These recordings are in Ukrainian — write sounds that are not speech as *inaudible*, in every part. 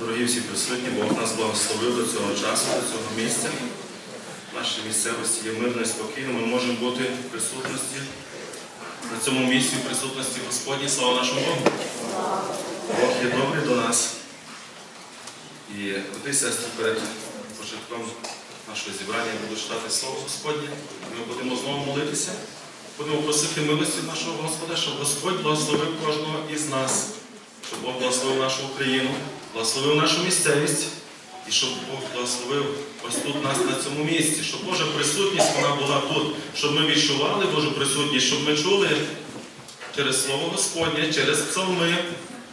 Дорогі всі присутні, Бог нас благословив до цього часу, до цього місця. В нашій місцевості є мирно і спокійно. Ми можемо бути в присутності на цьому місці, в присутності Господній. Слава нашому Богу. Бог є добрий до нас. І і сестри, перед початком нашого зібрання я буду читати Слово Господнє. Ми будемо знову молитися. Будемо просити милості нашого Господа, щоб Господь благословив кожного із нас, щоб Бог благословив нашу Україну, благословив нашу місцевість і щоб Бог благословив ось тут нас на цьому місці, щоб Божа присутність вона була тут, щоб ми відчували Божу присутність, щоб ми чули через Слово Господнє, через псалми,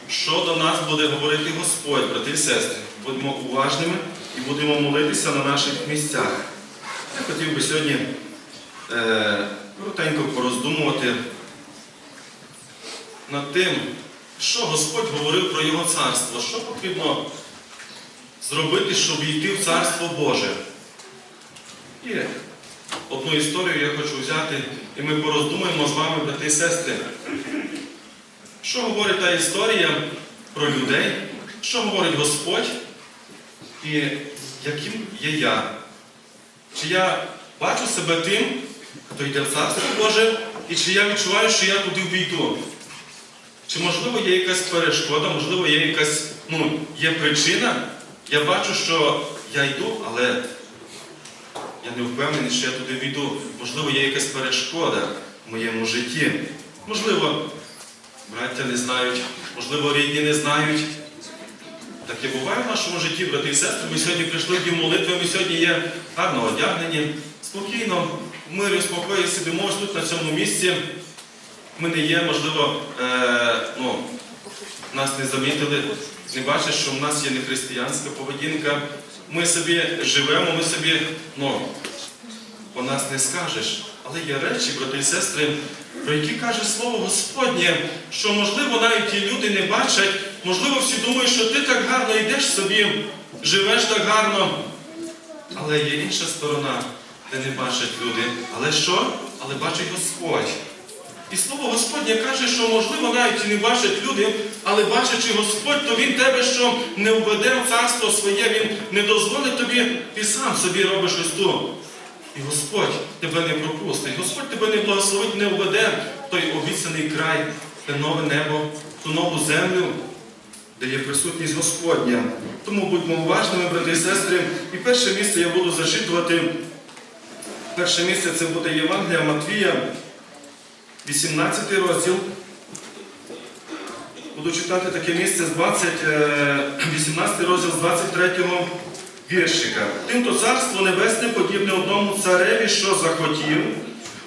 що до нас буде говорити Господь, брати і сестри. Будемо уважними і будемо молитися на наших місцях. Я хотів би сьогодні е, коротенько пороздумувати над тим, що Господь говорив про Його царство, що потрібно зробити, щоб йти в Царство Боже. І одну історію я хочу взяти, і ми пороздумаємо з вами, брати і сестри. Що говорить та історія про людей, що говорить Господь, і яким є я? Чи я бачу себе тим, хто йде в Царство Боже, і чи я відчуваю, що я туди війду? Чи можливо є якась перешкода, можливо, є якась, ну, є причина? Я бачу, що я йду, але я не впевнений, що я туди війду. Можливо, є якась перешкода в моєму житті. Можливо, браття не знають, можливо, рідні не знають. Таке буває в нашому житті, брати і сестри. Ми сьогодні прийшли дім молитви, ми сьогодні є гарно одягнені, спокійно, в мирі, спокої сидимо ось тут на цьому місці. Ми не є, можливо, е, ну, нас не замітили, не бачать, що в нас є нехристиянська поведінка. Ми собі живемо, ми собі, ну, по нас не скажеш. Але є речі, брати і сестри, про які каже Слово Господнє, що, можливо, навіть ті люди не бачать, можливо, всі думають, що ти так гарно йдеш собі, живеш так гарно. Але є інша сторона, де не бачать люди. Але що? Але бачить Господь. І слово Господнє каже, що можливо навіть і не бачать люди, але бачачи Господь, то Він тебе що не введе в царство своє, Він не дозволить тобі, ти сам собі робиш ось ту. І Господь тебе не пропустить, Господь тебе не благословить, не введе в той обіцяний край, те нове небо, ту нову землю, де є присутність Господня. Тому будьмо уважними, брати і сестри. І перше місце я буду зачитувати. Перше місце це буде Євангелія Матвія. 18 розділ. Буду читати таке місце з 20, е, 18 розділ з 23 віршика. Тимто царство небесне подібне одному цареві, що захотів,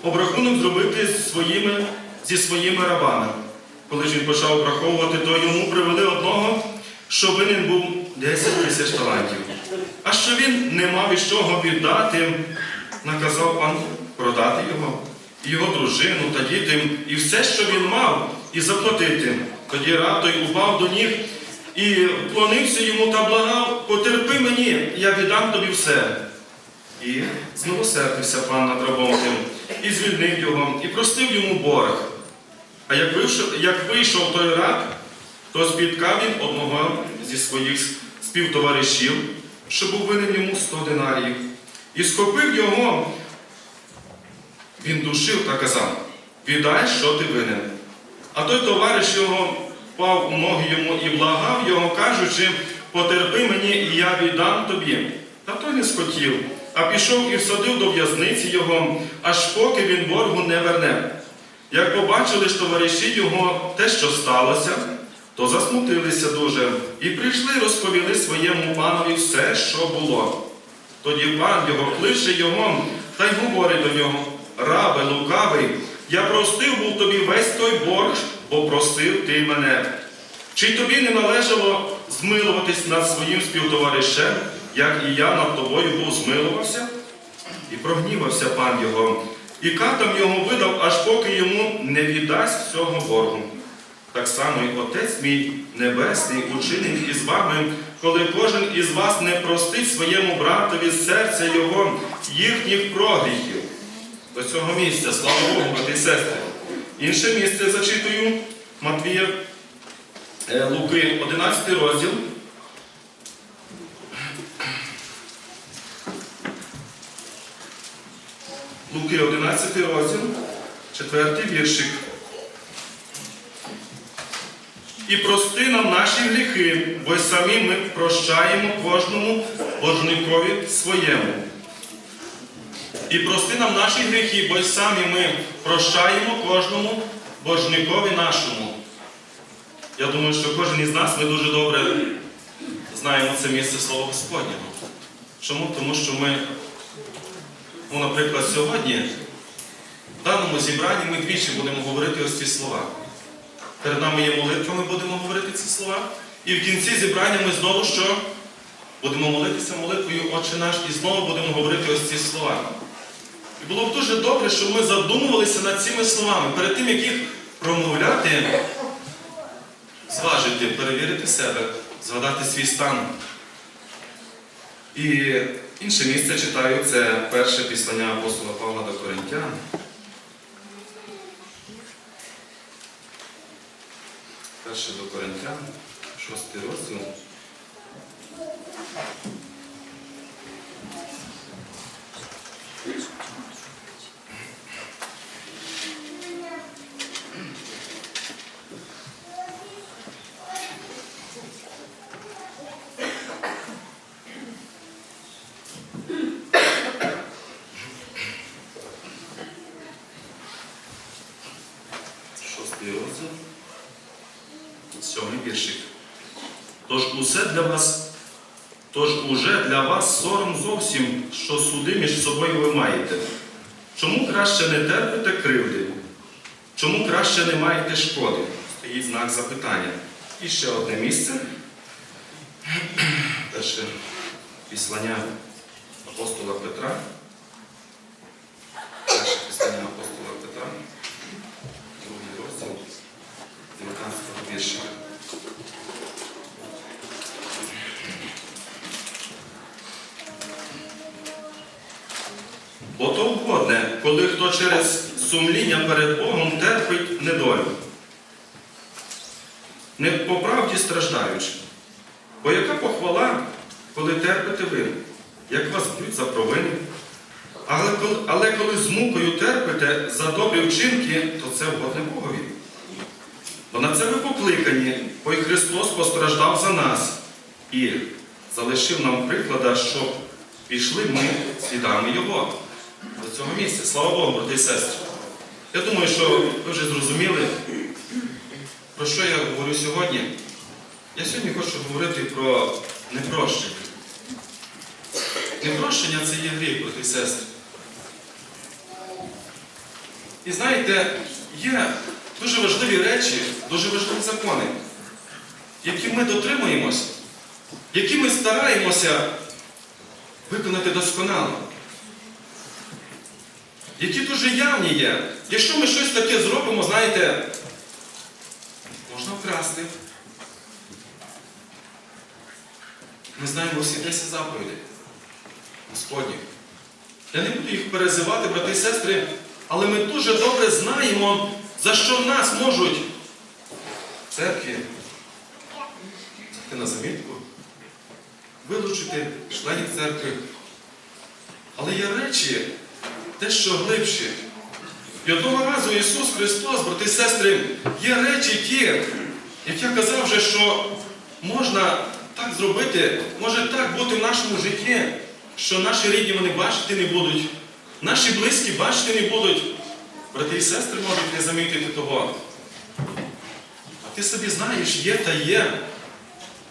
обрахунок зробити своїми, зі своїми рабами. Коли ж він почав обраховувати, то йому привели одного, що винен був 10 тисяч талантів. А що він не мав із чого віддати, наказав пан продати його і його дружину та діти, і все, що він мав, і заплатити. Тоді раб той упав до ніг і вклонився йому та благав, потерпи мені, я віддам тобі все. І змилосердився пан над рабом і звільнив його, і простив йому борг. А як вийшов, як вийшов той раб, то спіткав він одного зі своїх співтоваришів, що був винен йому сто динарів, і схопив його. Він душив та казав, віддай, що ти винен. А той товариш його впав у ноги йому і благав його, кажучи, потерпи мені, і я віддам тобі. Та той не схотів, а пішов і всадив до в'язниці його, аж поки він боргу не верне. Як побачили ж товариші його те, що сталося, то засмутилися дуже і прийшли розповіли своєму панові все, що було. Тоді пан його кличе його та й говорить до нього. Рабе лукавий, я простив був тобі весь той борг, бо просив ти мене. Чи тобі не належало змилуватись над своїм співтоваришем, як і я над тобою був змилувався? І прогнівався пан його, і катам його видав, аж поки йому не віддасть всього боргу. Так само і Отець мій Небесний учинить із вами, коли кожен із вас не простить своєму братові серця його їхніх прогріхів до цього місця. Слава Богу, брати і сестри. Інше місце я зачитую Матвія е, Луки, 11 розділ. Луки 11 розділ, 4 віршик. І прости нам наші гріхи, бо й самі ми прощаємо кожному божникові своєму. І прости нам наші гріхи, бо й самі ми прощаємо кожному боржникові нашому. Я думаю, що кожен із нас ми дуже добре знаємо це місце Слова Господнього. Чому? Тому що ми, ну, наприклад, сьогодні в даному зібранні ми двічі будемо говорити ось ці слова. Перед нами є молитва, ми будемо говорити ці слова. І в кінці зібрання ми знову що? Будемо молитися молитвою Отче наш і знову будемо говорити ось ці слова. І було б дуже добре, щоб ми задумувалися над цими словами. Перед тим, як їх промовляти, зважити, перевірити себе, згадати свій стан. І інше місце читаю, це перше післання апостола Павла до Коринтян. Перше до Коринтян, шостий розділ. Шостий розділ. Сьомий віршик. Тож усе для вас, тож уже для вас сором зовсім, що суди між собою ви маєте. Чому краще не терпите кривди? Чому краще не маєте шкоди? Стоїть знак запитання. І ще одне місце. Перше післання апостола Петра. Коли хто через сумління перед Богом терпить недолю, не по правді страждаючи. Бо яка похвала, коли терпите ви, як вас б'ють за провини? Але, але коли з мукою терпите за добрі вчинки, то це вгодне Богові. Бо на це ви покликані, бо й Христос постраждав за нас і залишив нам приклада, щоб пішли ми слідами Його до цього місця. Слава Богу, брати і сестри. Я думаю, що ви вже зрозуміли, про що я говорю сьогодні. Я сьогодні хочу говорити про непрощення. Непрощення це є гріх, брати і сестри. І знаєте, є дуже важливі речі, дуже важливі закони, які ми дотримуємося, які ми стараємося виконати досконало, які дуже явні є. Якщо ми щось таке зробимо, знаєте, можна вкрасти. Ми знаємо всі 10 заповідей Господніх. Я не буду їх перезивати, брати і сестри, але ми дуже добре знаємо, за що нас можуть церкві на замітку, вилучити членів церкви. Але є речі дещо глибші. І одного разу Ісус Христос, брати і сестри, є речі ті, як я казав вже, що можна так зробити, може так бути в нашому житті, що наші рідні вони бачити не будуть, наші близькі бачити не будуть. Брати і сестри можуть не замітити того. А ти собі знаєш, є та є.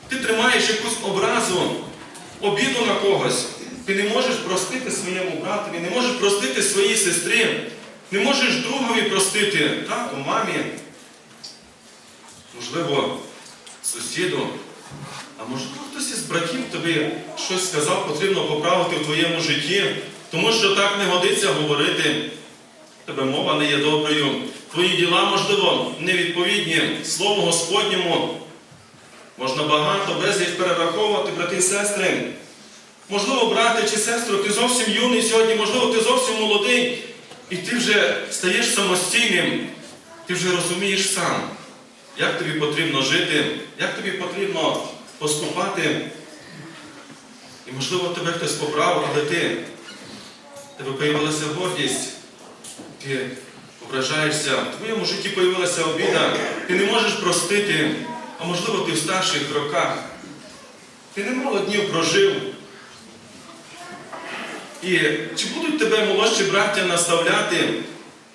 Ти тримаєш якусь образу, обіду на когось. Ти не можеш простити своєму братові, не можеш простити своїй сестрі, не можеш другові простити, тату, мамі, можливо, сусіду. А можливо, хтось із братів тобі щось сказав, потрібно поправити в твоєму житті, тому що так не годиться говорити. Тебе мова не є доброю. Твої діла, можливо, невідповідні Слову Господньому. Можна багато безліч перераховувати, брати і сестри. Можливо, брате чи сестру, ти зовсім юний сьогодні, можливо, ти зовсім молодий, і ти вже стаєш самостійним, ти вже розумієш сам, як тобі потрібно жити, як тобі потрібно поступати. І, можливо, тебе хтось поправив, але ти, тебе появилася гордість, ти ображаєшся, в твоєму житті появилася обіда, ти не можеш простити, а можливо, ти в старших роках. Ти немало днів прожив. І чи будуть тебе молодші браття наставляти,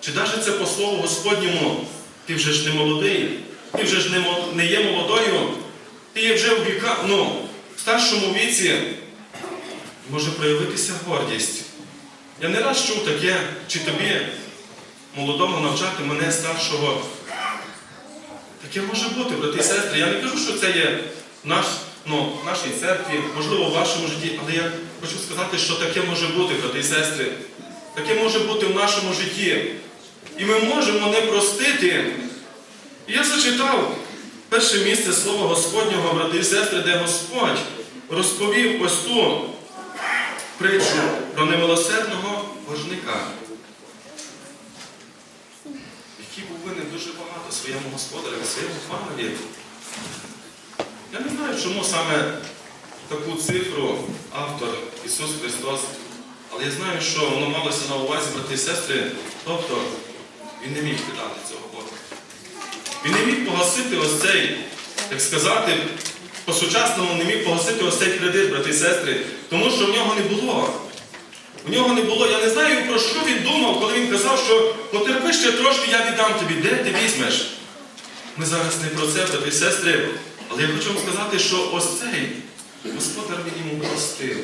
чи навіть це по слову Господньому, ти вже ж не молодий, ти вже ж не, є молодою, ти є вже в віка, ну, в старшому віці може проявитися гордість. Я не раз чув таке, чи тобі молодому навчати мене старшого. Таке може бути, брати і сестри. Я не кажу, що це є наш, ну, в нашій церкві, можливо, в вашому житті, але я хочу сказати, що таке може бути, брати і сестри. Таке може бути в нашому житті. І ми можемо не простити. І я зачитав перше місце Слова Господнього, брати і сестри, де Господь розповів ось ту притчу про немилосердного вожника, який був винен дуже багато своєму господареві, своєму панові. Я не знаю, чому саме таку цифру автор Ісус Христос, але я знаю, що воно малося на увазі, брати і сестри, тобто він не міг віддати цього Бога. Він не міг погасити ось цей, як сказати, по-сучасному не міг погасити ось цей кредит, брати і сестри, тому що в нього не було. У нього не було, я не знаю, про що він думав, коли він казав, що потерпи ще трошки, я віддам тобі. Де ти візьмеш? Ми зараз не про це, брати і сестри, але я хочу вам сказати, що ось цей господар він йому простив.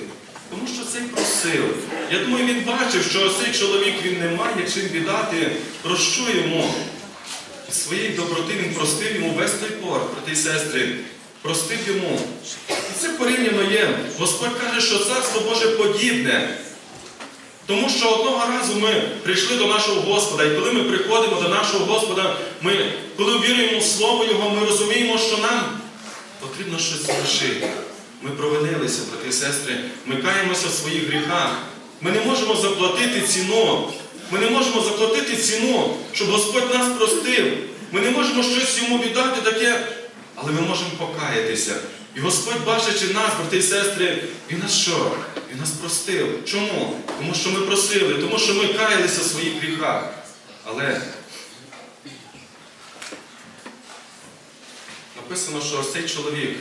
Тому що цей просив. Я думаю, він бачив, що ось цей чоловік він не має чим віддати, про що йому. І своєї доброти він простив йому весь той борг, брати і сестри, простив йому. І це порівняно є. Господь каже, що Царство Боже подібне. Тому що одного разу ми прийшли до нашого Господа, і коли ми приходимо до нашого Господа, ми, коли віруємо в Слово Його, ми розуміємо, що нам потрібно щось звершити. Ми провинилися, брати і сестри, ми каємося в своїх гріхах. Ми не можемо заплатити ціну. Ми не можемо заплатити ціну, щоб Господь нас простив. Ми не можемо щось йому віддати таке, але ми можемо покаятися. І Господь, бачачи нас, брати і сестри, Він нас що? Він нас простив. Чому? Тому що ми просили, тому що ми каялися в своїх гріхах. Але написано, що цей чоловік,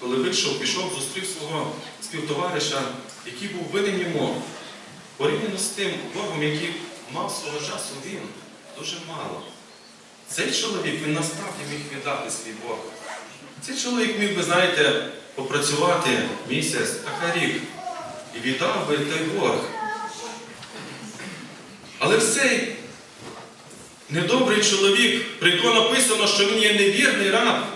коли вийшов, пішов, зустрів свого співтовариша, який був винен йому, порівняно з тим Богом, який мав свого часу він, дуже мало. Цей чоловік, він насправді міг віддати свій Бог. Цей чоловік міг би, знаєте, попрацювати місяць, так а рік, і віддав би той борг. Але цей недобрий чоловік, про якого написано, що він є невірний раб,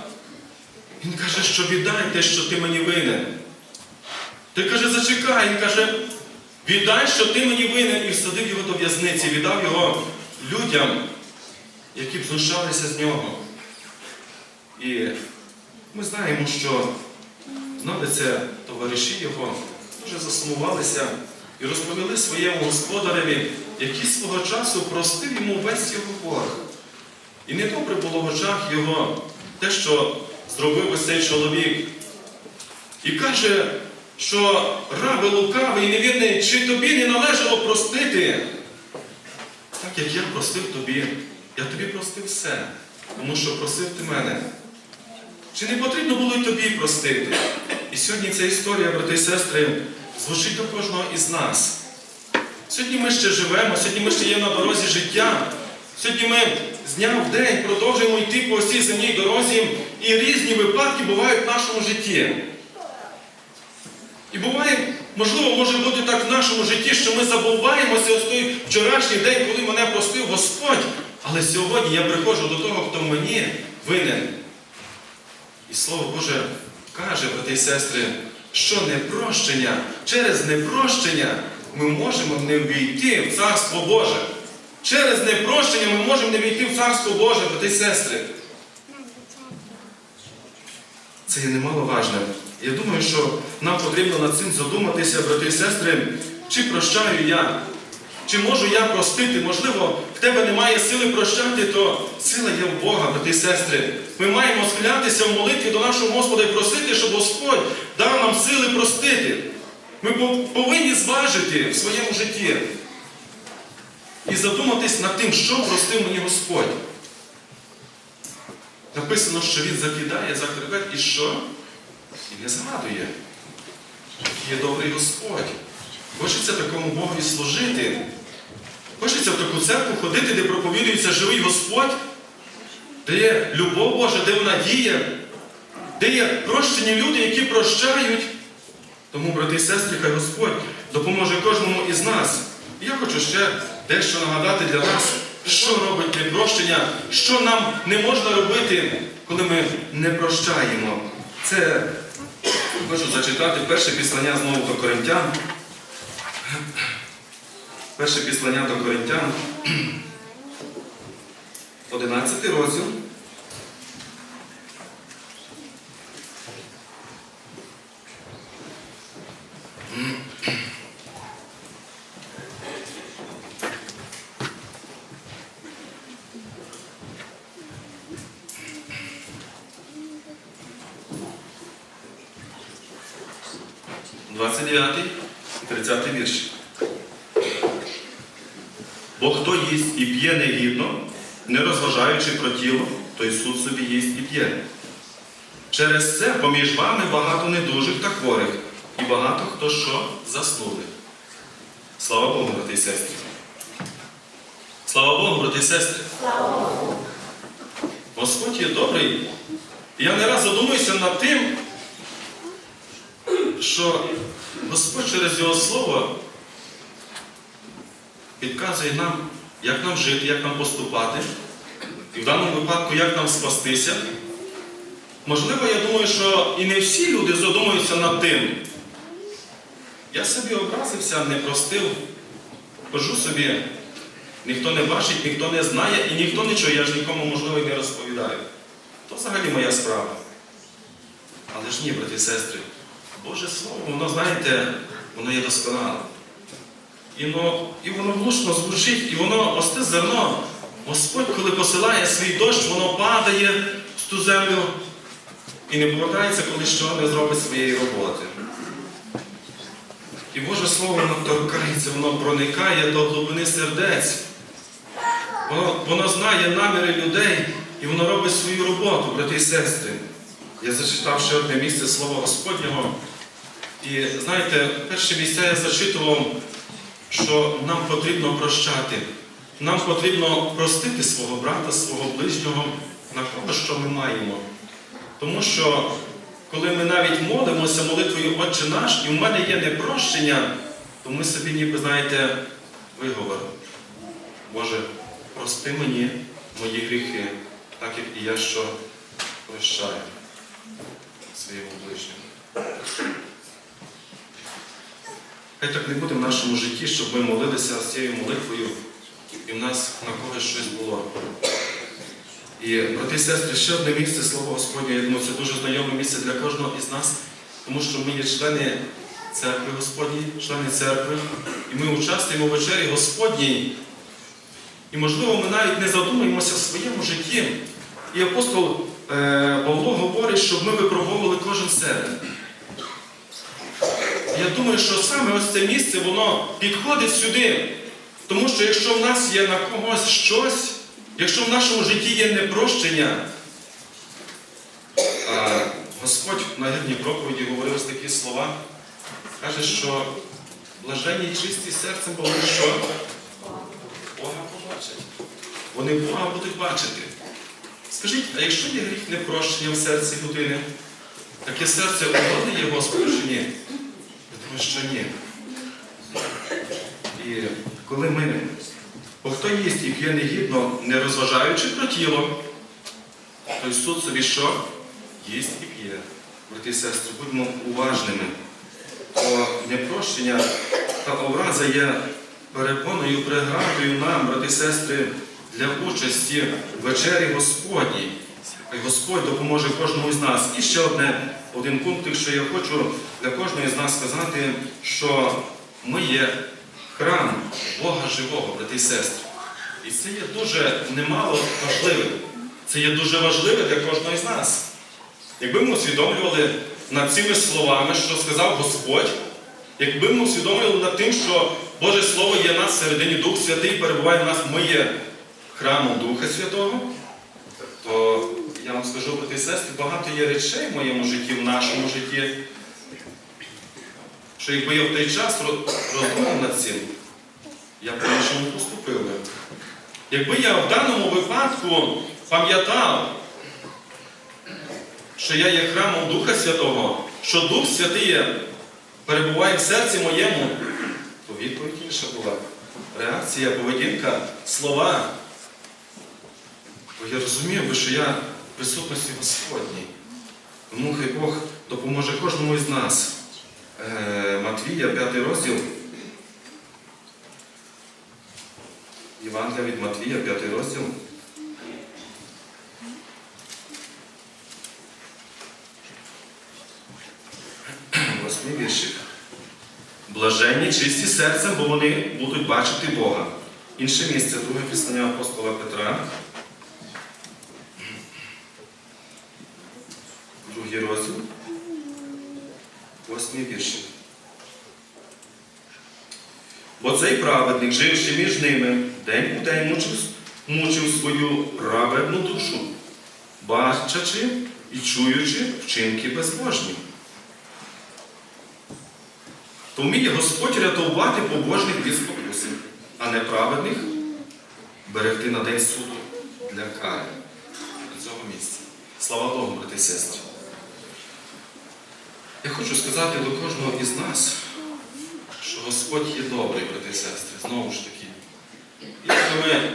він каже, що віддай те, що ти мені винен. Той каже, зачекай, він каже, віддай, що ти мені винен, і всадив його до в'язниці, віддав його людям, які б знущалися з нього. І ми знаємо, що це товариші його, дуже засумувалися і розповіли своєму господареві, який свого часу простив йому весь його борг. І недобре було в очах його те, що зробив ось цей чоловік. І каже, що раби лукавий і невірний, чи тобі не належало простити? Так як я простив тобі, я тобі простив все, тому що просив ти мене. Чи не потрібно було й тобі простити? І сьогодні ця історія, брати і сестри, звучить до кожного із нас. Сьогодні ми ще живемо, сьогодні ми ще є на дорозі життя. Сьогодні ми з дня в день продовжуємо йти по цій земній дорозі, і різні випадки бувають в нашому житті. І буває, можливо, може бути так в нашому житті, що ми забуваємося ось той вчорашній день, коли мене простив Господь. Але сьогодні я приходжу до того, хто мені винен. І Слово Боже каже, брати і сестри, що непрощення, через непрощення ми можемо не війти в Царство Боже. Через непрощення ми можемо не війти в Царство Боже, брати і сестри. Це є немаловажне. Я думаю, що нам потрібно над цим задуматися, брати і сестри, чи прощаю я, чи можу я простити. Можливо, в тебе немає сили прощати, то сила є в Бога, брати і сестри. Ми маємо схилятися в молитві до нашого Господа і просити, щоб Господь дав нам сили простити. Ми повинні зважити в своєму житті. і задуматись над тим, що простив мені Господь. Написано, що Він закидає за і що? І не згадує. Є добрий Господь. Хочеться такому Богові служити. Хочеться в таку церкву ходити, де проповідується живий Господь, де є любов Божа, де вона діє, де є прощені люди, які прощають. Тому, брати і сестри, хай Господь допоможе кожному із нас. І я хочу ще дещо нагадати для нас, що робить непрощення, що нам не можна робити, коли ми не прощаємо. Це хочу зачитати перше післання знову до Коринтян. Перше післання до Коринтян, *clears throat* 11 розділ. Двадцять дев'ятий, тридцятий вірш. Бо хто їсть і п'є негідно, не розважаючи про тіло, той суд собі їсть і п'є. Через це поміж вами багато недужих та хворих, і багато хто що заснули. Слава Богу, брати і сестри. Слава Богу, брати і сестри. Господь є добрий. Я не раз задумуюся над тим, що Господь через Його Слово підказує нам, як нам жити, як нам поступати, і в даному випадку, як нам спастися. Можливо, я думаю, що і не всі люди задумуються над тим. Я собі образився, не простив, хожу собі, ніхто не бачить, ніхто не знає і ніхто чує, я ж нікому, можливо, і не розповідаю. То взагалі моя справа. Але ж ні, брати і сестри, Боже Слово, воно, знаєте, воно є досконале. І воно, і воно влучно звучить, і воно осте зерно. Господь, коли посилає свій дощ, воно падає в ту землю і не повертається, коли що не зробить своєї роботи. І Боже Слово торкається, воно проникає до глибини сердець. Воно, воно знає наміри людей і воно робить свою роботу, брати і сестри. Я зачитав ще одне місце Слова Господнього. І знаєте, перше місця я зачитував що нам потрібно прощати. Нам потрібно простити свого брата, свого ближнього на кого, що ми маємо. Тому що, коли ми навіть молимося молитвою Отче наш, і в мене є непрощення, то ми собі ніби, знаєте, виговор. Боже, прости мені мої гріхи, так як і я що прощаю своєму ближньому. Хай так не буде в нашому житті, щоб ми молилися з цією молитвою, і в нас на когось щось було. І, брати і сестри, ще одне місце Слово Господнє, я думаю, це дуже знайоме місце для кожного із нас, тому що ми є члени церкви Господній, члени церкви, і ми участвуємо в вечері Господній. І, можливо, ми навіть не задумуємося в своєму житті. І апостол е, Павло говорить, щоб ми випробовували кожен себе. Я думаю, що саме ось це місце, воно підходить сюди. Тому що якщо в нас є на когось щось, якщо в нашому житті є непрощення, а Господь на гідній проповіді говорив ось такі слова, каже, що блаженні і чисті серцем, бо вони що? Бога побачать. Вони Бога будуть бачити. Скажіть, а якщо є гріх непрощення в серці людини, таке серце угодне є Господу чи ні? Я думаю, що ні. І коли ми, бо хто їсть і п'є негідно, не розважаючи про тіло, той суд собі що? Їсть і п'є. Брати і сестри, будьмо уважними. Бо непрощення та образа є перепоною, преградою нам, брати і сестри, для участі в вечері Господній. Хай Господь допоможе кожному з нас. І ще одне, один пункт, що я хочу для кожного з нас сказати, що ми є храм Бога живого, брати і сестри. І це є дуже немало важливе. Це є дуже важливе для кожного з нас. Якби ми усвідомлювали над цими словами, що сказав Господь, Якби ми усвідомили над тим, що Боже Слово є нас всередині, Дух Святий перебуває в нас, ми є храмом Духа Святого, то я вам скажу, брати і сестри, багато є речей в моєму житті, в нашому житті, що якби я в той час роздумав над цим, я б по-іншому поступив. Якби я в даному випадку пам'ятав, що я є храмом Духа Святого, що Дух Святий перебуває в серці моєму, то відповідь інша була. Реакція, поведінка, слова. Бо я розумів би, що я в присутності Господній. Тому хай Бог допоможе кожному із нас. Матвія, 5 розділ. Євангелія від Матвія, 5 розділ. Восьмий віршик. Блаженні, чисті серцем, бо вони будуть бачити Бога. Інше місце, друге післання апостола Петра. Другий розділ. Восьмий віршик. Бо цей праведник, живши між ними, день у день мучив, мучив свою праведну душу, бачачи і чуючи вчинки безбожні. То вміє Господь рятувати побожних від спокуси, а неправедних берегти на день суду для кари до цього місця. Слава Богу, брати і сестри. Я хочу сказати до кожного із нас, що Господь є добрий, брати і сестри, знову ж таки. Як ми,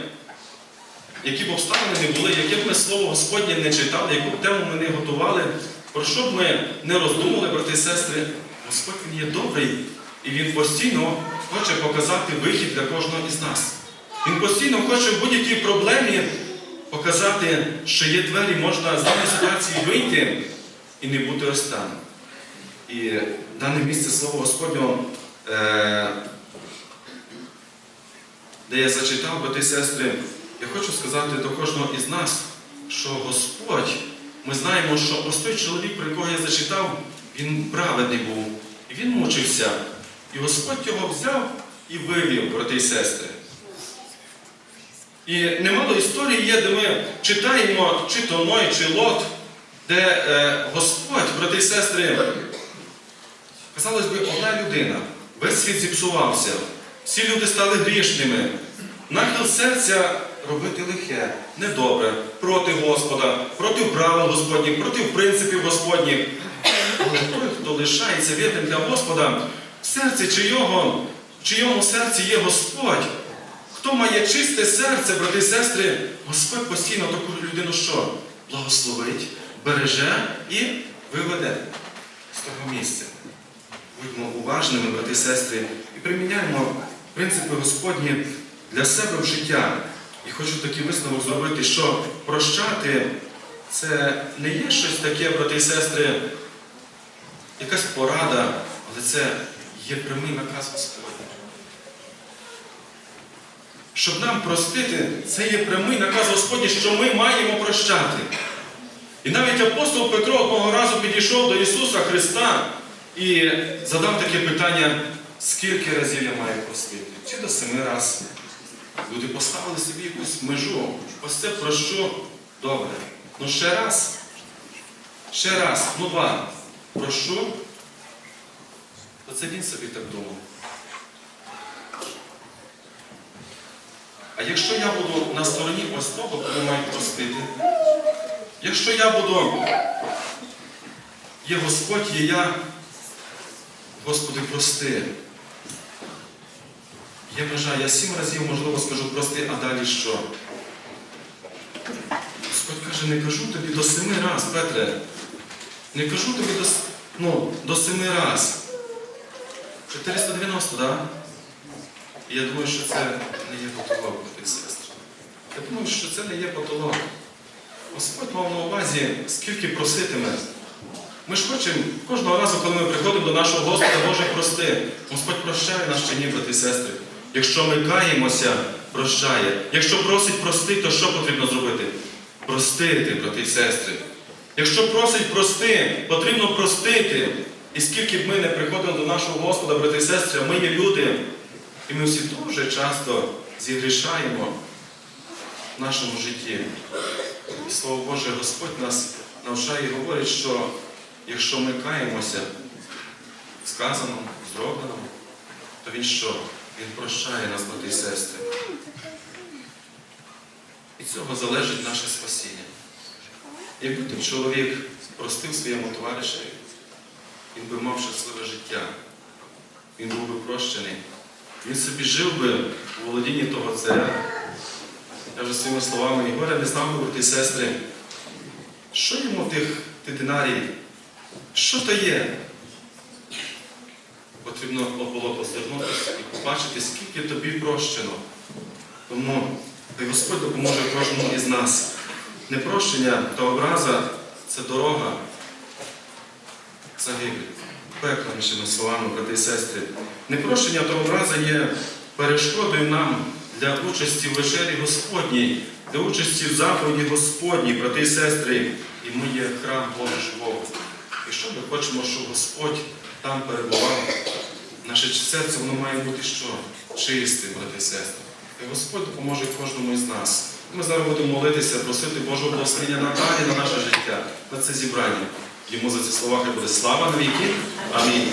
які б обставини не були, яке б ми слово Господнє не читали, яку б тему ми не готували, про що б ми не роздумали, брати і сестри, Господь Він є добрий і Він постійно хоче показати вихід для кожного із нас. Він постійно хоче в будь-якій проблемі показати, що є двері, можна з даної ситуації вийти і не бути ось там. І дане місце Слово Господнього, де я зачитав, брати і сестри, я хочу сказати до кожного із нас, що Господь, ми знаємо, що ось той чоловік, про якого я зачитав, він праведний був. І він мучився. І Господь його взяв і вивів, брати і сестри. І немало історій є, де ми читаємо чи то Ной, чи Лот, де е, Господь, брати і сестри, казалось би, одна людина, весь світ зіпсувався, всі люди стали грішними. Нахил серця робити лихе, недобре, проти Господа, проти правил Господніх, проти принципів Господніх. Але той, хто лишається вірним для Господа, в серці чийого, в чийому серці є Господь, хто має чисте серце, брати і сестри, Господь постійно таку людину що? Благословить, береже і виведе з того місця. Будьмо уважними, брати і сестри, і приміняємо принципи Господні для себе в життя. І хочу такий висновок зробити, що прощати це не є щось таке, брати і сестри, якась порада, але це є прямий наказ Господній. Щоб нам простити, це є прямий наказ Господній, що ми маємо прощати. І навіть апостол Петро одного разу підійшов до Ісуса Христа і задав таке питання, скільки разів я маю простити? Чи до семи разів? Люди поставили собі якусь межу. Ось це прощу добре. Ну ще раз. Ще раз, ну два. Прошу. То це він собі так думав. А якщо я буду на стороні ось того, кого маю простити, якщо я буду, є Господь, є я, Господи, прости. Є межа, я сім разів, можливо, скажу прости, а далі що? Господь каже, не кажу тобі до семи раз, Петре. Не кажу тобі до, ну, до семи раз. 490, так? Да? І я думаю, що це не є потолок, брати сестри. Я думаю, що це не є потолок. Господь мав на увазі, скільки проситиме. Ми ж хочемо кожного разу, коли ми приходимо до нашого Господа, Боже, прости. Господь прощає нас чи ні, брати і сестри. Якщо ми каємося, прощає. Якщо просить прости, то що потрібно зробити? Простити, брати і сестри. Якщо просить прости, потрібно простити. І скільки б ми не приходили до нашого Господа, брати і сестри, ми є люди, і ми всі дуже часто зігрішаємо в нашому житті. І слово Боже, Господь нас навчає і говорить, що якщо ми каємося сказаному, зробленому, то Він що? Він прощає нас, брати і сестри. І цього залежить наше спасіння. Якби той чоловік простив своєму товаришеві, він би мав щасливе життя, він був би прощений. Він собі жив би у володінні того царя. Я вже своїми словами і горе не знав би, брати і сестри, що йому тих динарій? Що то є? Потрібно було озирнутися і побачити, скільки тобі прощено. Тому хай Господь допоможе кожному із нас. Непрощення та образа це дорога загибель. Пекло, іншими словами, брати і сестри. Непрощення та образа є перешкодою нам для участі в вечері Господній, для участі в заповіді Господній, брати і сестри. І ми є храм Божий живого. Якщо ми хочемо, щоб Господь там перебував, наше серце воно має бути що? Чисте, брати і сестри. І Господь допоможе кожному із нас. Ми зараз будемо молитися, просити Божого благословення надалі на наше життя, на це зібрання. Йому за ці слова хай буде слава на віки. Амінь.